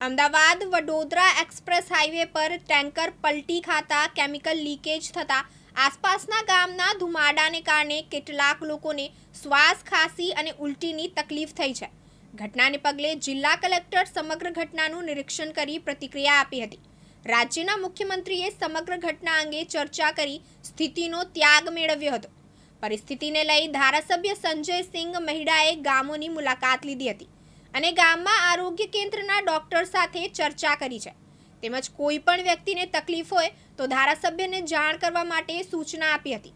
Ahmedabad Vadodara express highway પર tanker પલટી ખાતા કેમિકલ લીકેજ થતા આસપાસના ગામના ધુમાડાને કારણે કેટલાક લોકોને શ્વાસ ખાંસી અને ઉલટીની તકલીફ થઈ છે. ઘટનાને પગલે જિલ્લા કલેક્ટર સમગ્ર ઘટનાનું નિરીક્ષણ કરી પ્રતિક્રિયા આપી હતી. રાજ્યના મુખ્યમંત્રીએ સમગ્ર ઘટના અંગે ચર્ચા કરી સ્થિતિનો ત્યાગ મેળવ્યો હતો. પરિસ્થિતિને લઈ ધારાસભ્ય સંજય સિંહ મહિડાએ ગામોની મુલાકાત લીધી હતી. અને ગામમાં આરોગ્ય કેન્દ્રના ડોક્ટર સાથે ચર્ચા કરી છે. તેમજ કોઈ પણ વ્યક્તિને તકલીફ હોય તો ધારાસભ્યને જાણ કરવા માટે સૂચના આપી હતી.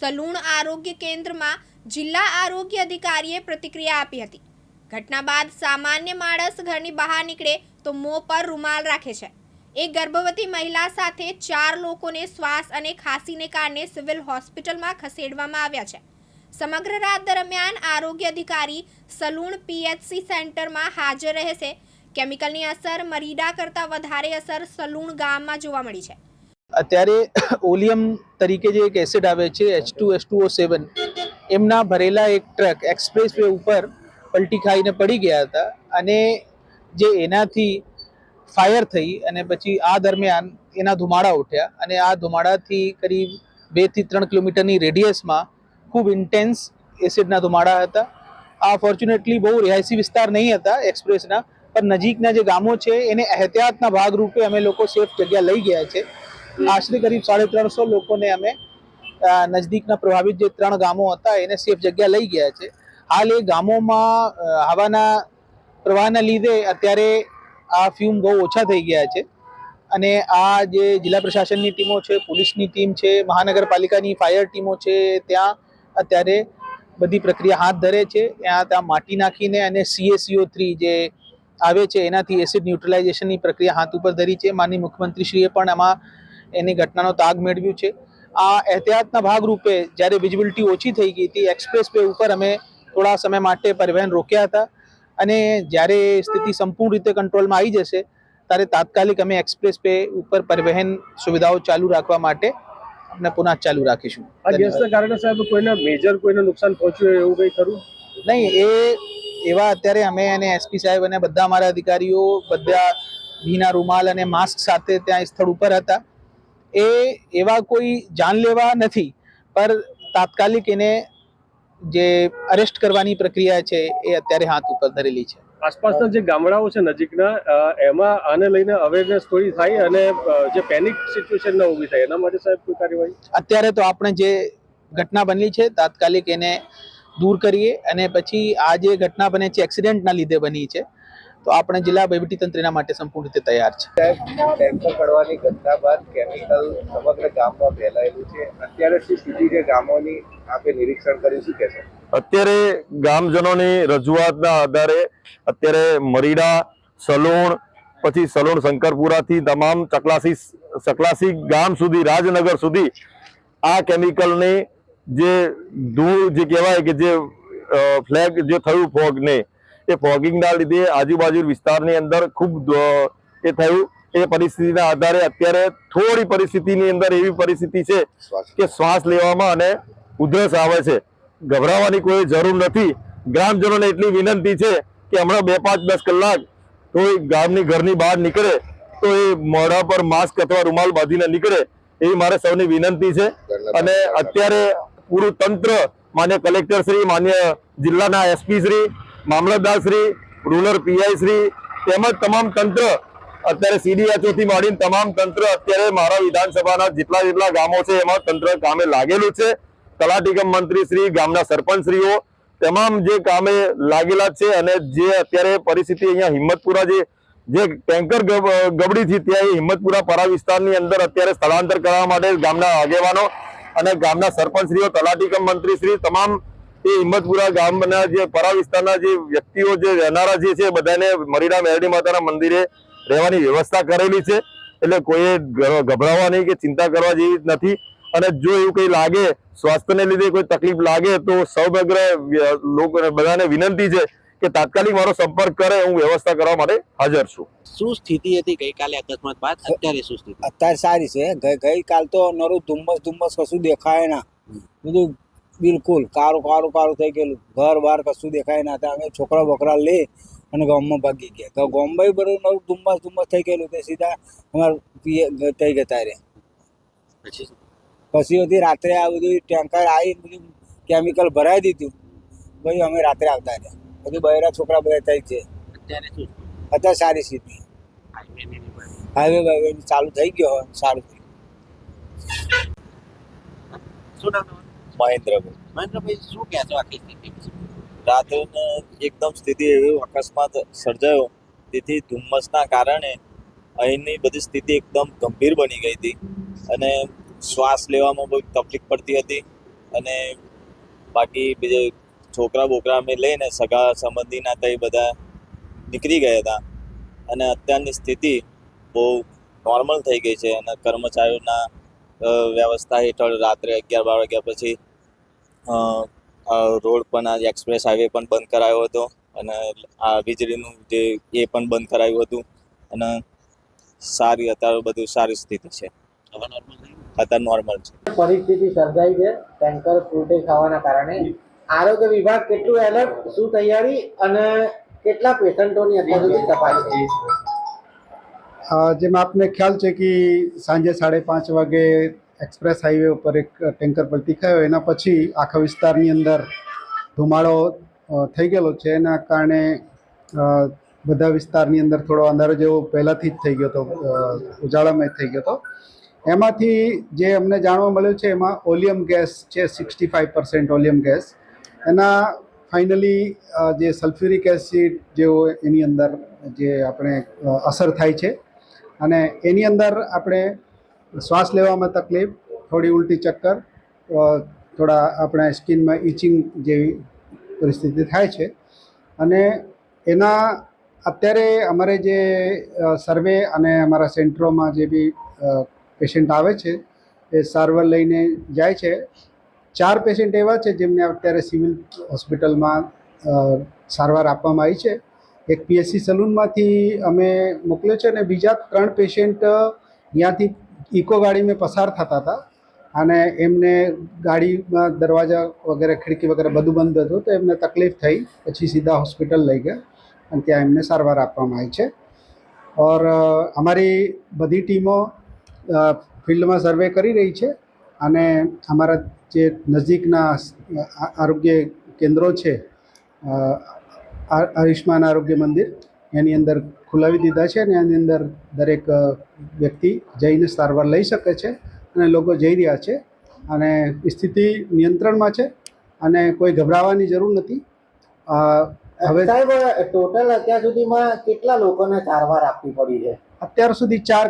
સલૂણ આરોગ્ય કેન્દ્રમાં જિલ્લા આરોગ્ય અધિકારીએ પ્રતિક્રિયા આપી હતી. ઘટના બાદ સામાન્ય માણસ ઘરની બહાર નીકળે તો મોં પર રૂમાલ રાખે છે. એક ગર્ભવતી મહિલા સાથે ચાર લોકોને શ્વાસ અને ખાંસીને કારણે સિવિલ હોસ્પિટલમાં ખસેડવામાં આવ્યા છે. સમગ્ર રાત દરમિયાન આરોગ્ય અધિકારી સલૂણ પીએચસી સેન્ટરમાં હાજર રહેશે. કેમિકલની અસર મરીડા કરતાં વધારે અસર સલૂણ ગામમાં જોવા મળી છે. અત્યારે ઓલિયમ તરીકે જે એક એસિડ આવે છે, H two H two O seven, એમના ભરેલા એક ટ્રક એક્સપ્રેસ વે ઉપર પલટી ખાઈને પડી ગયા હતા અને જે એનાથી ફાયર થઈ અને પછી આ દરમિયાન એના ધુમાડા ઉઠ્યા અને આ ધુમાડાથી કરીબ બેથી ત્રણ કિલોમીટરની રેડિયસમાં ખૂબ ઇન્ટેન્સ એસિડના ધુમાડા હતા. આ ફોર્ચ્યુનેટલી બહુ રિહાયસી વિસ્તાર નહીં હતા એક્સપ્રેસના પણ નજીકના જે ગામો છે, એને એહતિયાતના ભાગરૂપે અમે લોકો સેફ જગ્યા લઈ ગયા છે. આશરે કરીબ સાડા ત્રણસો લોકોને અમે નજદીકના પ્રભાવિત જે ત્રણ ગામો હતા, એને સેફ જગ્યા લઈ ગયા છે. હાલ એ ગામોમાં હવાના પ્રવાહના લીધે અત્યારે આ ફ્યુમ બહુ ઓછા થઈ ગયા છે. અને આ જે જિલ્લા પ્રશાસનની ટીમો છે, પોલીસની ટીમ છે, મહાનગરપાલિકાની ફાયર ટીમો છે, ત્યાં અત્યારે બધી પ્રક્રિયા હાથ ધરે છે. ત્યાં ત્યાં માટી નાખીને અને સીએસીઓ થ્રી જે આવે છે, એનાથી એસિડ ન્યુટ્રલાઇઝેશનની પ્રક્રિયા હાથ ઉપર ધરી છે. માનની મુખ્યમંત્રીશ્રીએ પણ આમાં એની ઘટનાનો તાગ મેળવ્યું છે. આ એહતિયાતના ભાગરૂપે જ્યારે વિઝિબિલિટી ઓછી થઈ ગઈ હતી એક્સપ્રેસ વે ઉપર અમે થોડા સમય માટે પરિવહન રોક્યા હતા અને જ્યારે સ્થિતિ સંપૂર્ણ રીતે કંટ્રોલમાં આવી જશે, ત્યારે તાત્કાલિક અમે એક્સપ્રેસ વે ઉપર પરિવહન સુવિધાઓ ચાલુ રાખવા માટે આપણે પુનઃ ચાલુ રાખીશું. આ ગેસના કારણે સાહેબ કોઈને મેજર કોઈને નુકસાન પહોંચ્યું એવું કંઈ ખરું? નહીં એ એવા અત્યારે અમે અને એસપી સાહેબ અને બધા અમારા અધિકારીઓ બધા ભીના રૂમાલ અને માસ્ક સાથે ત્યાં સ્થળ ઉપર હતા. એ એવા કોઈ જાનલેવા નથી પર તાત્કાલિક એને જે અરેસ્ટ કરવાની પ્રક્રિયા છે એ અત્યારે હાથ ઉપર ધરેલી છે. આસપાસના જે ગામડાઓ છે નજીકના એમાં આને લઈને અવેરનેસ થોડી થાય અને જે પેનિક સિચ્યુએશન ના ઊભી થાય એના માટે સાહેબ કોઈ કાર્યવાહી? અત્યારે તો આપણે જે ઘટના બની છે તાત્કાલિક એને દૂર કરીએ અને પછી આ જે ઘટના બને છે એક્સિડન્ટના લીધે બની છે તો આપણે જિલ્લા વહીવટી તંત્રના માટે સંપૂર્ણ રીતે તૈયાર છે. ટેન્કર પડવાની ઘટના બાદ કેમિકલ સમગ્ર ગામમાં ફેલાયેલું છે. અત્યારે શું સ્થિતિ છે ગામોની આપે નિરીક્ષણ કર્યું શું કહેશો? અત્યારે ગામજનોની રજૂઆતના આધારે અત્યારે મરીડા સલોણ પછી સલોણ શંકરપુરાથી તમામ ચકલાસી ચકલાસી ગામ સુધી રાજનગર સુધી આ કેમિકલની જે ધૂળ જે કહેવાય કે જે ફ્લેગ જે થયું ફોગને એ ફોગિંગના લીધે આજુબાજુ વિસ્તારની અંદર ખૂબ એ થયું. એ પરિસ્થિતિના આધારે અત્યારે થોડી પરિસ્થિતિની અંદર એવી પરિસ્થિતિ છે કે શ્વાસ લેવામાં અને ઉધરસ આવે છે. ગભરાવાની કોઈ જરૂર નથી. ગ્રામજનોને એટલી વિનંતી છે કે હમણાં બે પાંચ દસ કલાક કોઈ ગામની ઘરની બહાર નીકળે તો એ મોઢા પર માસ્ક અથવા રૂમાલ બાંધીને નીકળે એવી મારે સૌની વિનંતી છે. અને અત્યારે પૂરું તંત્ર માન્ય કલેક્ટર શ્રી માન્ય જિલ્લાના એસપી શ્રી મામલતદાર શ્રી રૂરલ પીઆઈ શ્રી તેમજ તમામ તંત્ર અત્યારે સીડીએચઓ થી માંડીને તમામ તંત્ર અત્યારે મારા વિધાનસભાના જેટલા જેટલા ગામો છે એમાં તંત્ર કામે લાગેલું છે. તલાટીકમ મંત્રી શ્રી, ગામના સરપંચશ્રીઓ, તમામ જે કામે લાગેલા છે અને જે અત્યારે પરિસ્થિતિ અહીંયા હિંમતપુરા જે ટેન્કર ગબ- ગબડી થી ત્યાં એ હિંમતપુરા પરા વિસ્તારની અંદર અત્યારે સ્થળાંતર કરવા માટે ગામના આગેવાનો અને ગામના સરપંચશ્રીઓ તલાટીકમ મંત્રીશ્રી તમામ એ હિંમતપુરા ગામના જે પરા વિસ્તારના જે વ્યક્તિઓ જે રહેનારા જે છે બધાને મરીડા મેરડી માતાના મંદિરે રહેવાની વ્યવસ્થા કરેલી છે. એટલે કોઈએ ગભરાવા નહીં કે ચિંતા કરવા જેવી નથી. અને જો એવું કંઈ લાગે સ્વાસ્થ્યને લીધે કોઈ તકલીફ લાગે તો સૌમગ્ર લોકો લોકોને બધાને વિનંતી છે કે તાત્કાલિક મારો સંપર્ક કરે હું વ્યવસ્થા કરવા માટે હાજર છું. શું સ્થિતિ હતી ગઈકાલે અકસ્માત બાદ? અત્યારે શું સ્થિતિ? અત્યારે સારી છે. ગઈકાલ તો નરું ધુમ્મસ ધુમ્મસ કશું દેખાય ના. બધું બિલકુલ કારું કારું કારું થઈ ગયેલું. ઘર બહાર કશું દેખાય ના. હતા અમે છોકરા બોકરા લે અને ગામમાં ભાગી ગયા. તો ગામમાં બરોબર નવું ધુમ્મસ ધુમ્મસ થઈ ગયેલું. તે સીધા અમારે પીએ થઈ ગયા ત્યારે. પછી? પછી હતી રાત્રે આ બધું ટેન્કર આવી બધું કેમિકલ ભરાઈ દીધું. પછી અમે રાત્રે આવતા રહ્યા. બધું બહેરા છોકરા બધા થઈ છે. અત્યારે સારી સ્થિતિ. હાઈવે બાઈવે ચાલુ થઈ ગયો હોય સારું થઈ? મહેન્દ્રભાઈ. મહેન્દ્રભાઈ શું કહેશો આખી સ્થિતિ રાત્રે એકદમ સ્થિતિ એવી અકસ્માત સર્જાયો. તેથી ધુમ્મસના કારણે અહીંની બધી સ્થિતિ એકદમ ગંભીર બની ગઈ હતી. અને શ્વાસ લેવામાં બહુ તકલીફ પડતી હતી અને બાકી બીજે છોકરા બોકરા અમે લઈને સગા સંબંધીના તે બધા નીકળી ગયા હતા. અને અત્યારની સ્થિતિ બહુ નોર્મલ થઈ ગઈ છે અને કર્મચારીઓના વ્યવસ્થા હેઠળ રાત્રે અગિયાર બાર વાગ્યા પછી રોડ પણ આ એક્સપ્રેસ હાઈવે પણ બંધ કરાયો હતો અને આ વીજળીનું જે એ પણ બંધ કરાયું હતું અને સારી, અત્યારે બધું સારી સ્થિતિ છે. અત્યારે નોર્મલ છે. પરિસ્થિતિ સર્જાઈ છે. ટેન્કર ફૂટે ખાવાના કારણે. આરોગ્ય વિભાગ કેટલું એલર્ટ શું તૈયારી અને કેટલા પેશન્ટોની અત્યાર સુધી તપાસ છે? અ, જેમ આપને ખ્યાલ છે કે સાંજે સાડે પાંચ વાગે એક્સપ્રેસ હાઈવે ઉપર એક ટેન્કર પલટી ખાયો એના પછી આખા વિસ્તારની અંદર ધુમાડો થઈ ગયેલો છે. એના કારણે બધા વિસ્તારની અંદર થોડો અંધારો જેવો પહેલાંથી જ થઈ ગયો હતો. ઉજાળામય થઈ ગયો હતો. એમાંથી જે અમને જાણવા મળ્યું છે એમાં ઓલિયમ ગેસ છે sixty five percent oleum gas. એના ફાઇનલી જે સલ્ફ્યુરિક એસિડ જેવો એની અંદર જે આપણે અસર થાય છે. અને એની અંદર આપણે શ્વાસ લેવામાં તકલીફ, થોડી ઉલટી ચક્કર થોડા આપણા સ્કિનમાં ઇચિંગ જેવી પરિસ્થિતિ થાય છે. અને એના અત્યારે અમારે જે સર્વે અને અમારા સેન્ટરોમાં જે બી પેશન્ટ આવે છે, એ સારવાર લઈને જાય છે. ચાર પેશન્ટ એવા છે જેમને અત્યારે સિવિલ હોસ્પિટલમાં સારવાર આપવામાં આવી છે. એક પીએસસી સલૂનમાંથી અમે મોકલ્યો છે અને બીજા ત્રણ પેશન્ટ ત્યાંથી ઇકો ગાડીમાં પસાર થતા હતા. અને એમને ગાડીમાં દરવાજા વગેરે, ખિડકી વગેરે બધું બંધ હતું તો એમને તકલીફ થઈ. પછી સીધા હોસ્પિટલ લઈ ગયા અને ત્યાં એમને સારવાર આપવામાં આવી છે. ઓર અમારી બધી ટીમો ફિલ્ડમાં સર્વે કરી રહી છે અને અમારા જે નજીકના આરોગ્ય કેન્દ્રો છે આયુષ્માન આરોગ્ય મંદિર એની અંદર ખુલાવી દીધા છે અને એની અંદર દરેક વ્યક્તિ જઈને સારવાર લઈ શકે છે અને લોકો જઈ રહ્યા છે અને સ્થિતિ નિયંત્રણમાં છે અને કોઈ ગભરાવાની જરૂર નથી. હવે સાહેબ ટોટલ અત્યાર સુધીમાં કેટલા લોકોને સારવાર આપવી પડી છે? અત્યાર સુધી ચાર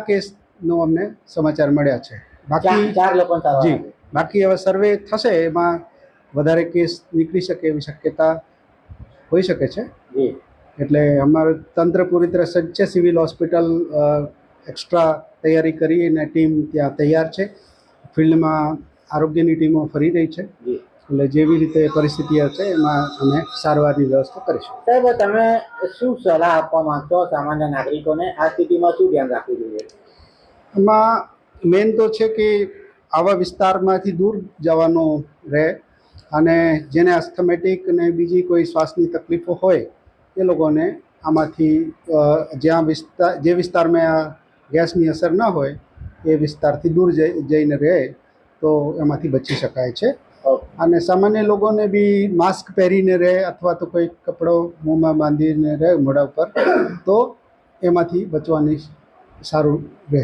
કેસનો અમને સમાચાર મળ્યા છે. બાકી ચાર લોકો જી બાકી હવે સર્વે થશે એમાં વધારે કેસ નીકળી શકે એવી શક્યતા હોઈ શકે છે. એટલે અમારું તંત્ર પૂરી તરહ સજ્જ છે સિવિલ હોસ્પિટલ એક્સ્ટ્રા તૈયારી કરી અને ટીમ ત્યાં તૈયાર છે. ફિલ્ડમાં આરોગ્યની ટીમો ફરી રહી છે. એટલે જેવી રીતે પરિસ્થિતિ હશે એમાં અમે સારવારની વ્યવસ્થા કરીશું. સાહેબ તમે શું સલાહ આપવા માંગશો સામાન્ય નાગરિકોને? આ સ્થિતિમાં શું ધ્યાન રાખવું જોઈએ? એમાં મેન તો છે કે આવા વિસ્તારમાંથી દૂર જવાનો રહે અને જેને અસ્થમેટિક અને બીજી કોઈ શ્વાસની તકલીફો હોય એ લોકોને આમાંથી જ્યાં વિસ્તાર જે વિસ્તારમાં આ ગેસની અસર ન હોય એ વિસ્તારથી દૂર જઈને રહે તો એમાંથી બચી શકાય છે. અને સામાન્ય લોકોને બી માસ્ક પહેરીને રહે અથવા તો કોઈ કપડો મોંમાં બાંધીને રહે મોઢા ઉપર તો એમાંથી બચવાની સારું રહે.